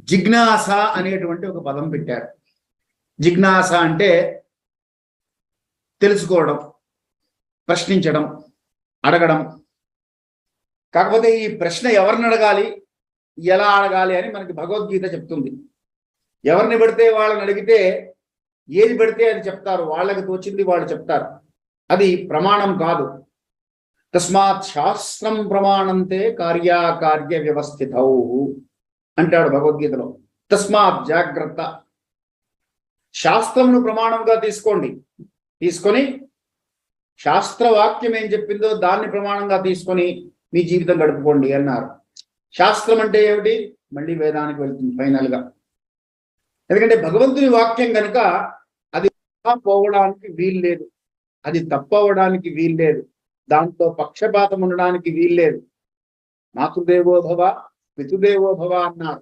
జిజ్ఞాస అనేటువంటి ఒక పదం పెట్టారు. జిజ్ఞాస అంటే తెలుసుకోవడం ప్రశ్నించడం అడగడం. కాకపోతే ఈ ప్రశ్న ఎవరిని అడగాలి ఎలా అడగాలి అని మనకి భగవద్గీత చెప్తుంది. ఎవరిని పెడితే వాళ్ళని అడిగితే ఏది పెడితే అది చెప్తారు వాళ్ళకి తోచింది వాళ్ళు చెప్తారు. అది ప్రమాణం కాదు. తస్మాత్ శాస్త్రం ప్రమాణంతే కార్యాకార్య వ్యవస్థితౌ. అంటాడు భగవద్గీతలో. తస్మాత్ జాగ్రత్త. శాస్త్రమును ప్రమాణంగా తీసుకోండి. తీసుకొని శాస్త్రవాక్యం ఏం చెప్పిందో దాన్ని ప్రమాణంగా తీసుకొని మీ జీవితం గడుపుకోండి అన్నారు. శాస్త్రం అంటే ఏమిటి? మళ్ళీ వేదానికి వెళ్తుంది ఫైనల్గా. ఎందుకంటే భగవంతుని వాక్యం కనుక అది పోవడానికి వీలు లేదు అది తప్పవడానికి వీలు లేదు దాంతో పక్షపాతం ఉండడానికి వీల్లేదు. మాతృదేవోభవ पितुदेवो भवान्नाथ